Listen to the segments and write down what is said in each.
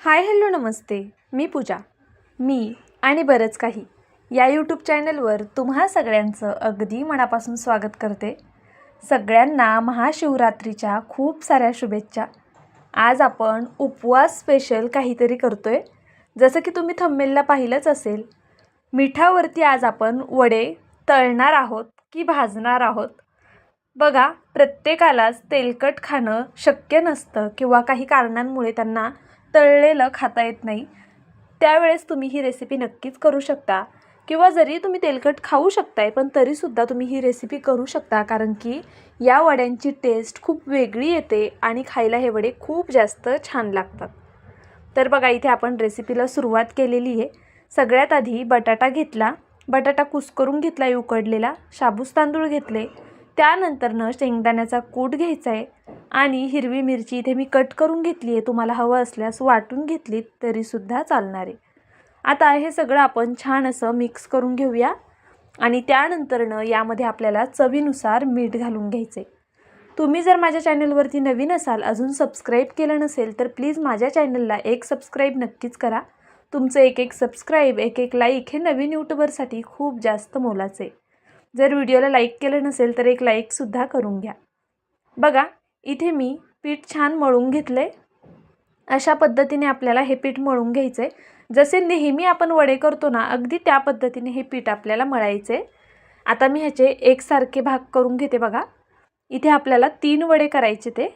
Hi hello नमस्ते. मी पूजा. मी आणि बरंच काही या यूट्यूब चॅनलवर तुम्हा सगळ्यांचं अगदी मनापासून स्वागत करते. सगळ्यांना महाशिवरात्रीच्या खूप साऱ्या शुभेच्छा. आज आपण उपवास स्पेशल काहीतरी करतो आहे जसं की तुम्ही थंबेलला पाहिलंच असेल मिठावरती आज आपण वडे तळणार आहोत की भाजणार आहोत. बघा प्रत्येकालाच तेलकट खाणं शक्य नसतं किंवा काही कारणांमुळे त्यांना तळलेलं खाता येत नाही त्यावेळेस तुम्ही ही रेसिपी नक्कीच करू शकता. किंवा जरी तुम्ही तेलकट खाऊ शकताय पण तरीसुद्धा तुम्ही ही रेसिपी करू शकता कारण की या वड्यांची टेस्ट खूप वेगळी येते आणि खायला हे वडे खूप जास्त छान लागतात. तर बघा इथे आपण रेसिपीला सुरुवात केलेली आहे. सगळ्यात आधी बटाटा घेतला. बटाटा कुस्करून घेतला आहे उकडलेला. शाबूस तांदूळ घेतले. त्यानंतरनं शेंगदाण्याचा कूट घ्यायचा आहे आणि हिरवी मिरची इथे मी कट करून घेतली आहे. तुम्हाला हवं असल्यास वाटून घेतली तरीसुद्धा चालणार आहे. आता हे सगळं आपण छान असं मिक्स करून घेऊया. आणि त्यानंतरनं यामध्ये आपल्याला चवीनुसार मीठ घालून घ्यायचे तुम्ही जर माझ्या चॅनलवरती नवीन असाल अजून सबस्क्राईब केलं नसेल तर प्लीज माझ्या चॅनलला एक सबस्क्राईब नक्कीच करा. तुमचं एक एक सबस्क्राईब एक एक लाईक हे नवीन यूट्यूबरसाठी खूप जास्त मोलाचं. आहे जर व्हिडिओला लाईक केलं नसेल तर एक लाईकसुद्धा करून घ्या. बघा इथे मी पीठ छान मळून घेतलं आहे अशा पद्धतीने आपल्याला हे पीठ मळून घ्यायचं आहे जसे नेहमी आपण वडे करतो ना अगदी त्या पद्धतीने हे पीठ आपल्याला मळायचं आहे आता मी ह्याचे एकसारखे भाग करून घेते बघा. इथे आपल्याला तीन वडे करायचे ते.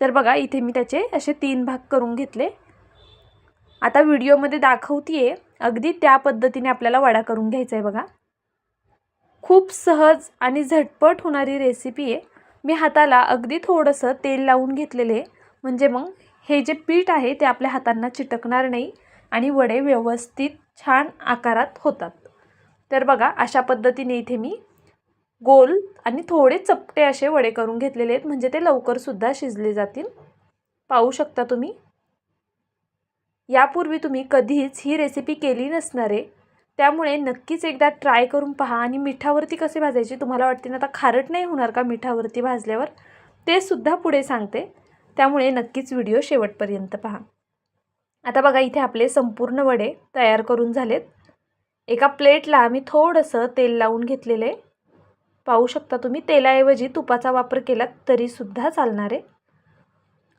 तर बघा इथे मी त्याचे असे तीन भाग करून घेतले. आता व्हिडिओमध्ये दाखवते अगदी त्या पद्धतीने आपल्याला वडा करून घ्यायचा आहे बघा. खूप सहज आणि झटपट होणारी रेसिपी आहे. मी हाताला अगदी थोडंसं तेल लावून घेतलेले. म्हणजे मग हे जे पीठ आहे ते आपल्या हातांना चिटकणार नाही आणि वडे व्यवस्थित छान आकारात होतात. तर बघा अशा पद्धतीने इथे मी गोल आणि थोडे चपटे असे वडे करून घेतलेले आहेत. म्हणजे ते लवकरसुद्धा शिजले जातील. पाहू शकता तुम्ही? यापूर्वी तुम्ही कधीच ही रेसिपी केली नसणार आहे त्यामुळे नक्कीच एकदा ट्राय करून पहा आणि मिठावरती कसे भाजायचे तुम्हाला वाटते ना? आता खारट नाही होणार का मिठावरती भाजल्यावर? ते सुद्धा पुढे सांगते. त्यामुळे नक्कीच व्हिडिओ शेवटपर्यंत पहा. आता बघा इथे आपले संपूर्ण वडे तयार करून झालेत. एका प्लेटला मी थोडंसं तेल लावून घेतलेले. पाहू शकता तुम्ही तेलाऐवजी तुपाचा वापर केलात तरीसुद्धा चालणार आहे.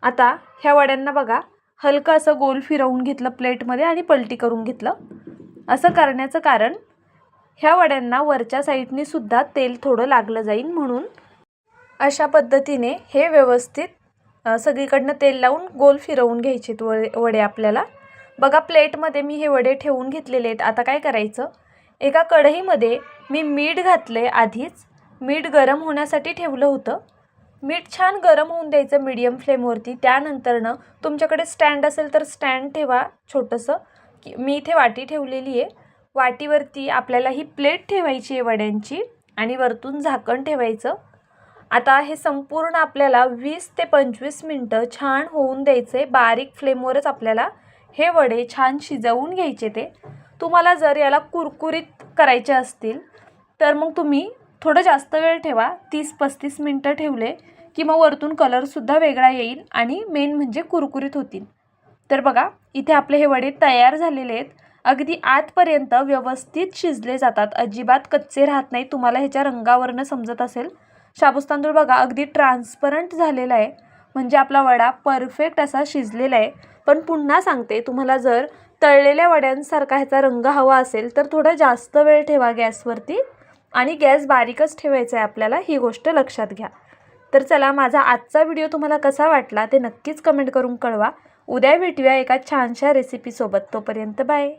आता ह्या वड्यांना बघा हलकं असं गोल फिरवून घेतलं प्लेटमध्ये आणि पलटी करून घेतलं. असं करण्याचं कारण ह्या वड्यांना वरच्या साईडनीसुद्धा तेल थोडं लागलं जाईल म्हणून. अशा पद्धतीने हे व्यवस्थित सगळीकडनं तेल लावून गोल फिरवून घ्यायचे वडे वडे आपल्याला. बघा प्लेटमध्ये मी हे वडे ठेवून घेतलेले आहेत. आता काय करायचं? एका कढईमध्ये मी मीठ घातले आधीच. मीठ गरम होण्यासाठी ठेवलं होतं. मीठ छान गरम होऊन द्यायचं मीडियम फ्लेमवरती त्यानंतरनं तुमच्याकडे स्टँड असेल तर स्टँड ठेवा छोटंसं. की मी इथे वाटी ठेवलेली आहे. वाटीवरती आपल्याला ही प्लेट ठेवायची आहे वड्यांची आणि वरतून झाकण ठेवायचं. आता हे संपूर्ण आपल्याला वीस ते पंचवीस मिनटं छान होऊन द्यायचे बारीक फ्लेमवरच आपल्याला हे वडे छान शिजवून घ्यायचे ते. तुम्हाला जर याला कुरकुरीत करायचे असतील तर मग तुम्ही थोडं जास्त वेळ ठेवा. तीस पस्तीस मिनटं ठेवले की मग वरतून कलरसुद्धा वेगळा येईल आणि मेन म्हणजे कुरकुरीत होतील. तर बघा इथे आपले हे वडे तयार झालेले आहेत. अगदी आतपर्यंत व्यवस्थित शिजले जातात. अजिबात कच्चे राहत नाही तुम्हाला ह्याच्या रंगावरनं समजत असेल. शाबूस तांदूळ बघा अगदी ट्रान्सपरंट झालेला आहे. म्हणजे आपला वडा परफेक्ट असा शिजलेला आहे. पण पुन्हा सांगते तुम्हाला जर तळलेल्या वड्यांसारखा ह्याचा रंग हवा असेल तर थोडा जास्त वेळ ठेवा गॅसवरती. आणि गॅस बारीकच ठेवायचा आहे आपल्याला ही गोष्ट लक्षात घ्या. तर चला माझा आजचा व्हिडिओ तुम्हाला कसा वाटला ते नक्कीच कमेंट करून कळवा. उद्या भेटूया एका छानशा रेसिपीसोबत तोपर्यंत बाय